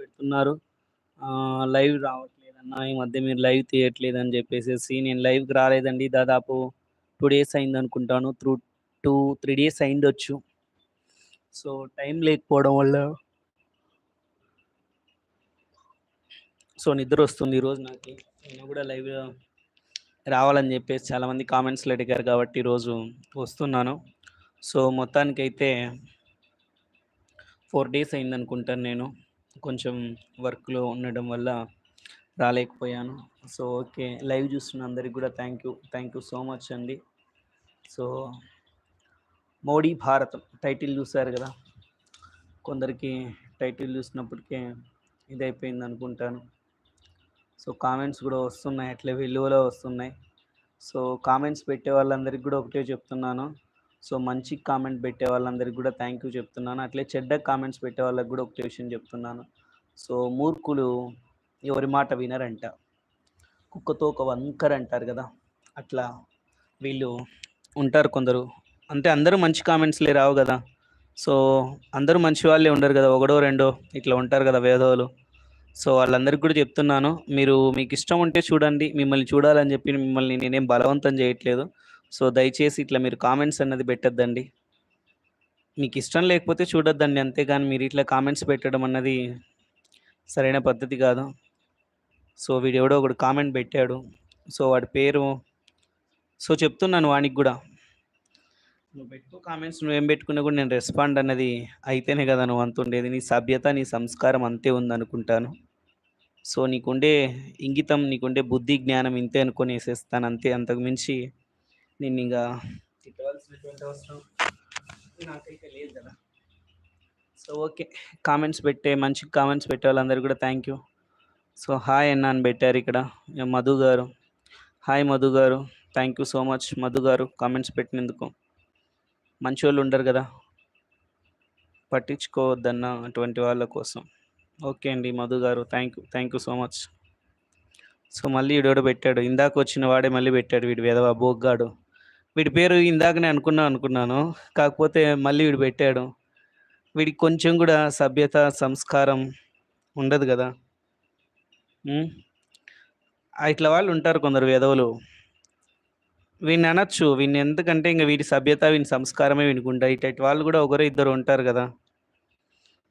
పెడుతున్నారు. లైవ్ రావట్లేదన్నా ఈ మధ్య మీరు లైవ్ తీయట్లేదని చెప్పేసి నేను లైవ్కి రాలేదండి. దాదాపు టూ డేస్ అయింది అనుకుంటాను త్రూ టూ త్రీ డేస్ అయిండొచ్చు. సో టైం లేకపోవడం వల్ల సో నిద్ర వస్తుంది ఈరోజు నాకు. నేను కూడా లైవ్ రావాలని చెప్పేసి చాలామంది కామెంట్స్లో అడిగారు కాబట్టి ఈరోజు వస్తున్నాను. సో మొత్తానికైతే ఫోర్ డేస్ అయింది అనుకుంటాను నేను. కొంచెం వర్క్లో ఉండడం వల్ల రాలేకపోయాను. So okay. లైవ్ చూస్తున్న అందరికి కూడా thank you. Thank you so much అండి. సో మోడీ భారతం టైటిల్ చూసారు కదా? కొందరికి టైటిల్ చూసినప్పటికే ఇదైపోయింది అనుకుంటాను. సో కామెంట్స్ కూడా వస్తున్నాయి. అట్లే విలువలో వస్తున్నాయి. సో కామెంట్స్ పెట్టే వాళ్ళందరికీ కూడా ఒకటే చెప్తున్నాను. సో మంచి కామెంట్ పెట్టే వాళ్ళందరికీ కూడా థ్యాంక్ యూ చెప్తున్నాను. అట్లే చెడ్డ కామెంట్స్ పెట్టే వాళ్ళకి కూడా ఒకటే విషయం చెప్తున్నాను. సో మూర్ఖులు ఎవరి మాట వినరంట. కుక్కతో ఒక వంకర్ అంటారు కదా అట్లా వీళ్ళు ఉంటారు కొందరు. అంటే అందరూ మంచి కామెంట్స్లే రావు కదా. సో అందరూ మంచి వాళ్ళే ఉండరు కదా ఒకడో రెండో ఇట్లా ఉంటారు కదా వేదవులు. సో వాళ్ళందరికీ కూడా చెప్తున్నాను మీరు మీకు ఇష్టం ఉంటే చూడండి మిమ్మల్ని చూడాలని చెప్పి మిమ్మల్ని నేనేం బలవంతం చేయట్లేదు. సో దయచేసి ఇట్లా మీరు కామెంట్స్ అన్నది పెట్టద్దండి. మీకు ఇష్టం లేకపోతే చూడొద్దండి అంతేగాని మీరు ఇట్లా కామెంట్స్ పెట్టడం అన్నది సరైన పద్ధతి కాదు. సో వీడు ఎవడో ఒకడు కామెంట్ పెట్టాడు. సో వాడి పేరు సో చెప్తున్నాను వానికి కూడా. నువ్వు పెట్టుకో కామెంట్స్ నువ్వేం పెట్టుకున్నా కూడా నేను రెస్పాండ్ అన్నది అయితేనే కదా నువ్వు అంత ఉండేది. నీ సభ్యత నీ సంస్కారం అంతే ఉందనుకుంటాను. సో నీకుండే ఇంగితం నీకుండే బుద్ధి జ్ఞానం ఇంతే అనుకొని వేసేస్తాను అంతే. అంతకు మించి నేను ఇంకా తిట్టవలసినటువంటి అవసరం నాకైతే లేదు కదా. సో ఓకే కామెంట్స్ పెట్టే మంచి కామెంట్స్ పెట్టే వాళ్ళందరూ కూడా థ్యాంక్ యూ సో హాయ్ అన్న అని పెట్టారు ఇక్కడ. మధు గారు. హాయ్ మధు గారు. Thank you so much Madhu గారు కామెంట్స్ పెట్టినందుకు. మంచి వాళ్ళు ఉండరు కదా. పట్టించుకోవద్దన్న అటువంటి వాళ్ళ కోసం. ఓకే అండి మధు గారు. Thank you thank you so much so మళ్ళీ వీడోడు పెట్టాడు. ఇందాక వచ్చిన వాడే మళ్ళీ పెట్టాడు వీడు వేదవా బోగ్గాడు. వీడి పేరు ఇందాకనే అనుకున్నా అనుకున్నాను. కాకపోతే మళ్ళీ వీడు పెట్టాడు. వీడికి కొంచెం కూడా సభ్యత సంస్కారం ఉండదు కదా. అట్లా ఇట్లా వాళ్ళు ఉంటారు కొందరు వేదవులు. వీడిని అనొచ్చు వీడిని ఎందుకంటే ఇంకా వీడి సభ్యత వీని సంస్కారమే వీనికి ఉంటాయి. ఇటు వాళ్ళు కూడా ఒకరు ఇద్దరు ఉంటారు కదా.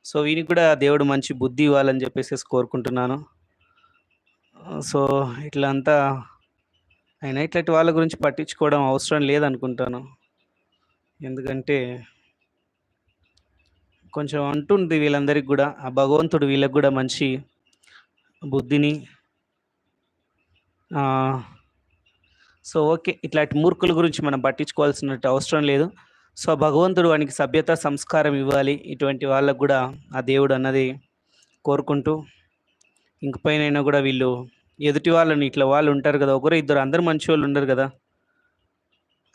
సో వీనికి కూడా దేవుడు మంచి బుద్ధి ఇవ్వాలని చెప్పేసి కోరుకుంటున్నాను. సో ఇట్లా అంతా అయినా ఇట్లాంటి వాళ్ళ గురించి పట్టించుకోవడం అవసరం లేదనుకుంటాను. ఎందుకంటే కొంచెం అంటుంది వీళ్ళందరికీ కూడా. ఆ భగవంతుడు వీళ్ళకి కూడా మంచి బుద్ధిని. సో ఓకే ఇట్లాంటి మూర్ఖుల గురించి మనం పట్టించుకోవాల్సిన అవసరం లేదు. సో భగవంతుడు వానికి సభ్యత సంస్కారం ఇవ్వాలి. ఇటువంటి వాళ్ళకు కూడా ఆ దేవుడు అన్నది కోరుకుంటూ ఇంక పైన కూడా వీళ్ళు ఎదుటి వాళ్ళని ఇట్లా వాళ్ళు ఉంటారు కదా ఒకరు ఇద్దరు అందరు మంచి వాళ్ళు ఉండరు కదా.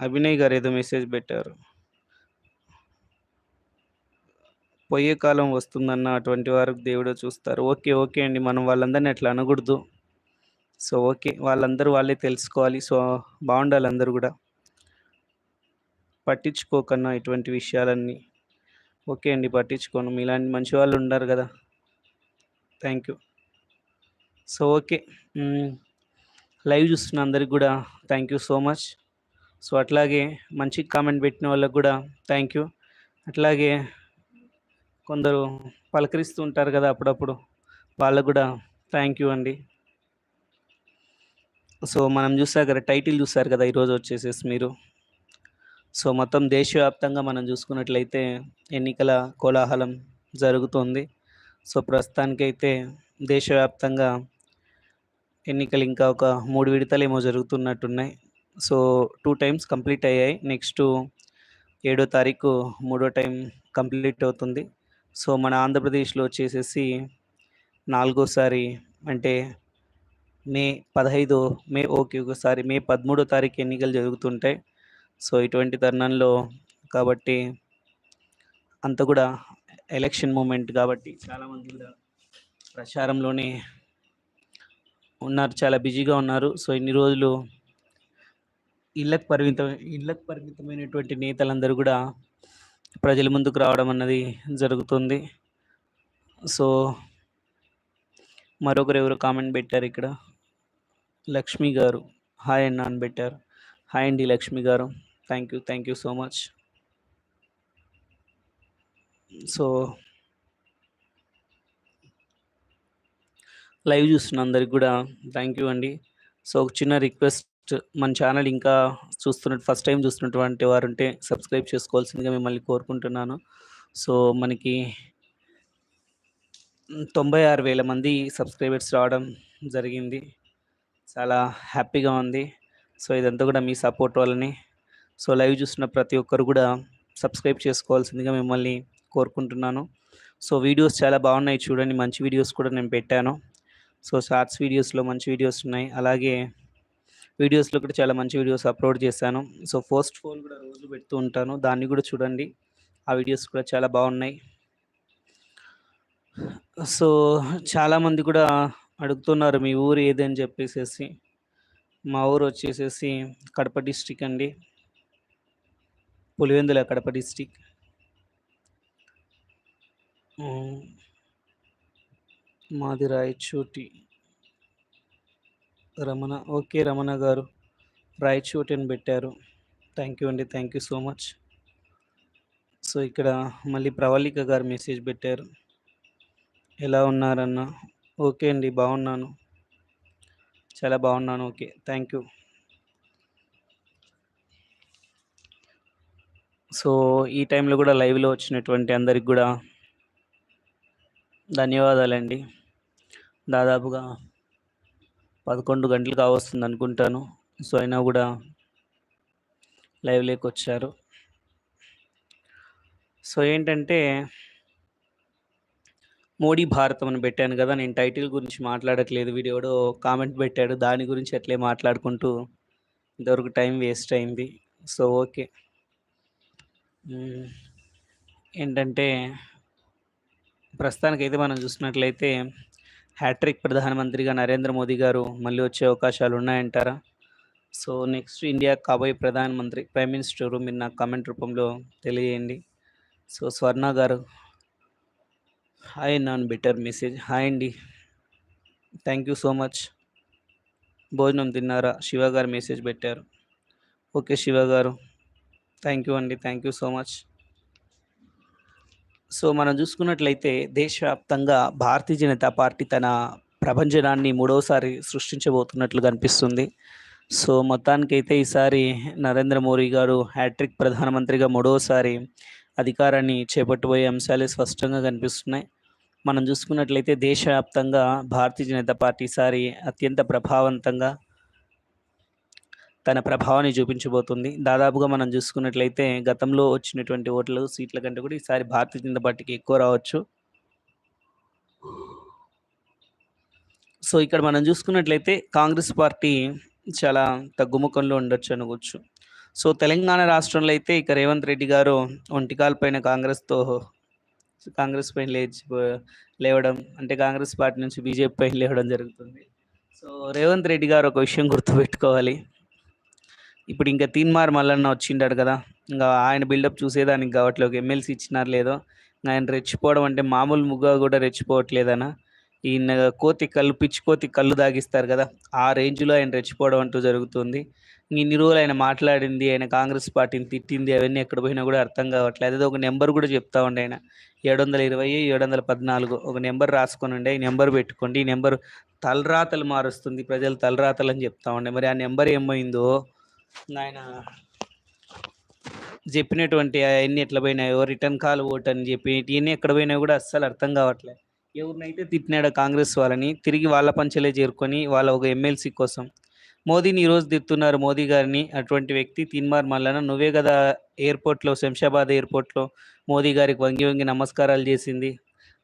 అభినయ్ గారు ఏదో మెసేజ్ పెట్టారు. పోయే కాలం వస్తుందన్న అటువంటి వారికి దేవుడు చూస్తారు. ఓకే ఓకే అండి. మనం వాళ్ళందరినీ అట్లా అనకూడదు. So okay. వాళ్ళందరూ వాళ్ళే తెలుసుకోవాలి. సో బాగుండాలి అందరూ కూడా. పట్టించుకోకన్నా ఇటువంటి విషయాలన్నీ. ఓకే అండి పట్టించుకోను. మీలాంటి మంచి వాళ్ళు ఉన్నారు కదా. Thank you so okay. Live చూస్తున్న అందరికి కూడా thank you so much so అట్లాగే మంచి కామెంట్ పెట్టిన వాళ్ళకి కూడా థ్యాంక్ యూ అట్లాగే కొందరు పలకరిస్తూ ఉంటారు కదా అప్పుడప్పుడు. వాళ్ళకు కూడా థ్యాంక్ యూ అండి. సో మనం చూసారు కదా టైటిల్ చూసారు కదా ఈరోజు వచ్చేసేసి మీరు. సో మొత్తం దేశవ్యాప్తంగా మనం చూసుకున్నట్లయితే ఎన్నికల కోలాహలం జరుగుతుంది. సో ప్రస్తుతానికైతే దేశవ్యాప్తంగా ఎన్నికలు ఇంకా ఒక మూడు విడతలు ఏమో జరుగుతున్నట్టున్నాయి. సో టూ టైమ్స్ కంప్లీట్ అయ్యాయి. నెక్స్ట్ ఏడో తారీఖు మూడో టైం కంప్లీట్ అవుతుంది. సో మన ఆంధ్రప్రదేశ్లో వచ్చేసేసి నాలుగోసారి అంటే మే పదహైదు మే ఓకే ఒకసారి మే పదమూడో తారీఖు ఎన్నికలు జరుగుతుంటాయి. సో ఇటువంటి తరుణంలో కాబట్టి అంత కూడా ఎలక్షన్ మూమెంట్ కాబట్టి చాలామంది కూడా ప్రచారంలోనే ఉన్నారు చాలా బిజీగా ఉన్నారు. సో ఇన్ని రోజులు ఇళ్ళకు పరిమితం ఇళ్ళకు పరిమితమైనటువంటి నేతలందరూ కూడా ప్రజల ముందుకు రావడం అన్నది జరుగుతుంది. సో మరొకరు ఎవరు కామెంట్ పెట్టారు ఇక్కడ. లక్ష్మి గారు. హాయ్ అండ్ అని పెట్టారు. హాయ్ అండి లక్ష్మి గారు. Thank you thank you so much. So live చూస్తున్న అందరికి కూడా థ్యాంక్ యూ అండి. సో ఒక చిన్న రిక్వెస్ట్ మన ఛానల్ ఇంకా చూస్తున్న ఫస్ట్ టైం చూస్తున్నటువంటి వారు ఉంటే సబ్స్క్రైబ్ చేసుకోవాల్సిందిగా మిమ్మల్ని కోరుకుంటున్నాను. సో మనకి తొంభై ఆరు వేల మంది సబ్స్క్రైబర్స్ రావడం జరిగింది. చాలా హ్యాపీగా ఉంది. సో ఇదంతా కూడా మీ సపోర్ట్ వల్లనే. సో లైవ్ చూస్తున్న ప్రతి ఒక్కరు కూడా సబ్స్క్రైబ్ చేసుకోవాల్సిందిగా మిమ్మల్ని కోరుకుంటున్నాను. సో వీడియోస్ చాలా బాగున్నాయి చూడండి. మంచి వీడియోస్ కూడా నేను పెట్టాను. సో షార్ట్స్ వీడియోస్లో మంచి వీడియోస్ ఉన్నాయి. అలాగే వీడియోస్లో కూడా చాలా మంచి వీడియోస్ అప్లోడ్ చేశాను. సో ఫస్ట్ ఫోన్ కూడా రోజు పెడుతూ ఉంటాను. దాన్ని కూడా చూడండి. ఆ వీడియోస్ కూడా చాలా బాగున్నాయి. సో చాలామంది కూడా అడుగుతున్నారు మీ ఊరు ఏది అని చెప్పేసేసి. మా ఊరు వచ్చేసేసి కడప డిస్టిక్ అండి. పులివెందుల కడప డిస్టిక్. మాది రాయచోటి. రమణ ఓకే రమణ గారు. రాయచోటి అని పెట్టారు. థ్యాంక్ యూ అండి thank you so much. So ఇక్కడ మళ్ళీ ప్రవళిక గారు మెసేజ్ పెట్టారు. ఎలా ఉన్నారన్న? ఓకే అండి బాగున్నాను. చాలా బాగున్నాను ఓకే థ్యాంక్ యూ. సో ఈ టైంలో కూడా లైవ్లో వచ్చినటువంటి అందరికి కూడా ధన్యవాదాలండి. దాదాపుగా పదకొండు గంటలు కావస్తుంది అనుకుంటాను సో అయినా కూడా లైవ్లోకి వచ్చారు. సో ఏంటంటే మోడీ భారతం అని పెట్టాను కదా నేను టైటిల్ గురించి మాట్లాడట్లేదు. వీడియోలో కామెంట్ పెట్టాడు దాని గురించి అట్లే మాట్లాడుకుంటూ ఇంతవరకు టైం వేస్ట్ అయింది. So okay. ఏంటంటే ప్రస్తుతానికైతే మనం చూసినట్లయితే హ్యాట్రిక్ ప్రధానమంత్రిగా నరేంద్ర మోదీ గారు మళ్ళీ వచ్చే అవకాశాలు ఉన్నాయంటారా? సో నెక్స్ట్ ఇండియా కాబోయే ప్రధానమంత్రి ప్రైమ్ మినిస్టర్ మీరు నాకు కామెంట్ రూపంలో తెలియజేయండి. సో స్వర్ణ గారు. హాయ్ నాన్ బెటర్ మెసేజ్. హాయ్ అండి. Thank you so much. భోజనం తిన్నారా? శివ గారు మెసేజ్ పెట్టారు. ఓకే శివ గారు. థ్యాంక్ యూ అండి. Thank you so much. So మనం చూసుకున్నట్లయితే దేశవ్యాప్తంగా భారతీయ జనతా పార్టీ తన ప్రభంజనాన్ని మూడవసారి సృష్టించబోతున్నట్లు కనిపిస్తుంది. సో మొత్తానికైతే ఈసారి నరేంద్ర మోడీ గారు హ్యాట్రిక్ ప్రధానమంత్రిగా మూడవసారి అధికారాన్ని చేపట్టబోయే అంశాలే స్పష్టంగా కనిపిస్తున్నాయి. మనం చూసుకున్నట్లయితే దేశవ్యాప్తంగా భారతీయ జనతా పార్టీ ఈసారి అత్యంత ప్రభావవంతంగా తన ప్రభావాన్ని చూపించబోతుంది. దాదాపుగా మనం చూసుకున్నట్లయితే గతంలో వచ్చినటువంటి ఓట్లు సీట్ల కంటే కూడా ఈసారి భారతీయ జనతా పార్టీకి ఎక్కువ రావచ్చు. సో ఇక్కడ మనం చూసుకున్నట్లయితే కాంగ్రెస్ పార్టీ చాలా తగ్గుముఖంలో ఉండొచ్చు అనుకోవచ్చు. సో తెలంగాణ రాష్ట్రంలో అయితే ఇక రేవంత్ రెడ్డి గారు ఒంటికాల పైన కాంగ్రెస్తో కాంగ్రెస్ పైన లేచి లేవడం అంటే కాంగ్రెస్ పార్టీ నుంచి బీజేపీ పైన లేవడం జరుగుతుంది. సో రేవంత్ రెడ్డి గారు ఒక విషయం గుర్తుపెట్టుకోవాలి. ఇప్పుడు ఇంకా తీన్మార్ మల్లన్న వచ్చిండాడు కదా. ఇంకా ఆయన బిల్డప్ చూసేదానికి కావట్లేదు. ఎమ్మెల్సీ ఇచ్చినారు లేదో. ఆయన రెచ్చిపోవడం అంటే మామూలు ముగ్గా కూడా రెచ్చిపోవట్లేదనా. ఈయన కోతి కళ్ళు పిచ్చి కోతి కళ్ళు దాగిస్తారు కదా. ఆ రేంజ్లో ఆయన రెచ్చిపోవడం అంటూ జరుగుతుంది. ఇన్ని రోజులు ఆయన మాట్లాడింది ఆయన కాంగ్రెస్ పార్టీని తిట్టింది అవన్నీ ఎక్కడ పోయినా కూడా అర్థం కావట్లేదు. అదే ఒక నెంబర్ కూడా చెప్తా ఉండే ఆయన. ఏడు వందల ఇరవై ఏడు వందల పద్నాలుగు. ఒక నెంబర్ రాసుకొని ఉండే ఈ నెంబర్ పెట్టుకోండి ఈ నెంబర్ తలరాతలు మారుస్తుంది ప్రజలు తలరాతలు అని చెప్తా ఉండే. మరి ఆ నెంబర్ ఏమైందో ఆయన చెప్పినటువంటి అవన్నీ ఎట్లా పోయినాయో రిటర్న్ కాల్ ఓట్ అని చెప్పి ఇవన్నీ ఎక్కడ పోయినా కూడా అస్సలు అర్థం కావట్లేదు ఎవరినైతే తిట్టినాడో కాంగ్రెస్ వాళ్ళని తిరిగి వాళ్ళ పంచలే చేరుకొని వాళ్ళ ఒక ఎమ్మెల్సీ కోసం. మోదీని ఈరోజు తిట్టున్నారు మోదీ గారిని అటువంటి వ్యక్తి తిన్మార్ మల్లన నువ్వే కదా ఎయిర్పోర్ట్లో శంషాబాద్ ఎయిర్పోర్ట్లో మోదీ గారికి వంగి వంగి నమస్కారాలు చేసింది.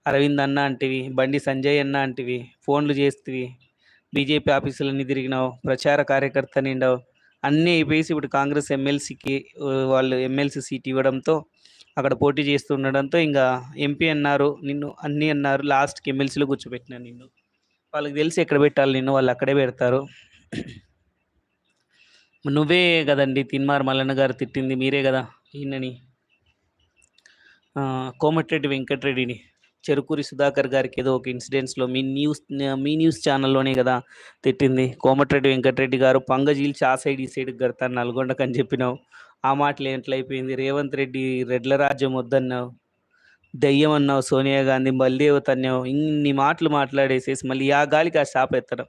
అరవింద్ అన్న అంటివి బండి సంజయ్ అన్న అంటివి ఫోన్లు చేస్తేవి బీజేపీ ఆఫీసులన్నీ తిరిగినావు ప్రచార కార్యకర్త నిండావు. అన్నీ అయిపోయేసి ఇప్పుడు కాంగ్రెస్ ఎమ్మెల్సీకి వాళ్ళు ఎమ్మెల్సీ సీట్ ఇవ్వడంతో అక్కడ పోటీ చేస్తూ ఉండడంతో ఇంకా ఎంపీ అన్నారు నిన్ను అన్నీ అన్నారు లాస్ట్కి ఎమ్మెల్సీలో కూర్చోబెట్టినా నిన్ను. వాళ్ళకి తెలిసి ఎక్కడ పెట్టాలి నిన్ను వాళ్ళు అక్కడే పెడతారు. నువ్వే కదండి తిన్మార్ మల్లన్న గారు తిట్టింది మీరే కదా ఈయనని. కోమటిరెడ్డి వెంకటరెడ్డిని. చెరుకూరి సుధాకర్ గారికి ఏదో ఒక ఇన్సిడెంట్స్లో మీ న్యూస్ మీ న్యూస్ ఛానల్లోనే కదా తిట్టింది. కోమటిరెడ్డి వెంకటరెడ్డి గారు పంగజీల్చి ఆ సైడ్ ఈ సైడ్కి కడతాను నల్గొండకు అని చెప్పినావు. ఆ మాటలు ఎట్లయిపోయింది రేవంత్ రెడ్డి రెడ్ల రాజ్యం వద్దన్నావు. దయ్యం అన్నావు సోనియా గాంధీ బలిదేవత అన్నావు. ఇన్ని మాటలు మాట్లాడేసేసి మళ్ళీ ఆ గాలికి ఆ షాప్ ఎత్తడం.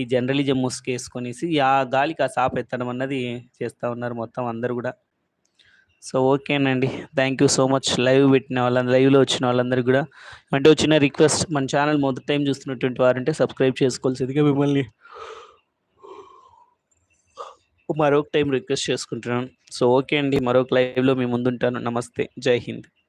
ఈ జర్నలిజం ముసుకేసుకొనేసి ఆ గాలికి ఆ షాప్ ఎత్తడం అన్నది చేస్తూ ఉన్నారు మొత్తం అందరు కూడా. సో ఓకేనండి. Thank you so much live పెట్టిన వాళ్ళందరూ లైవ్లో వచ్చిన వాళ్ళందరికీ కూడా. అంటే వచ్చిన రిక్వెస్ట్ మన ఛానల్ మొదటి టైం చూస్తున్నటువంటి వారంటే సబ్స్క్రైబ్ చేసుకోవాల్సిందిగా మిమ్మల్ని మరొక టైం రిక్వెస్ట్ చేసుకుంటున్నాను. సో ఓకే అండి. మరొక లైవ్లో మీ ముందుంటాను. నమస్తే. జై హింద్.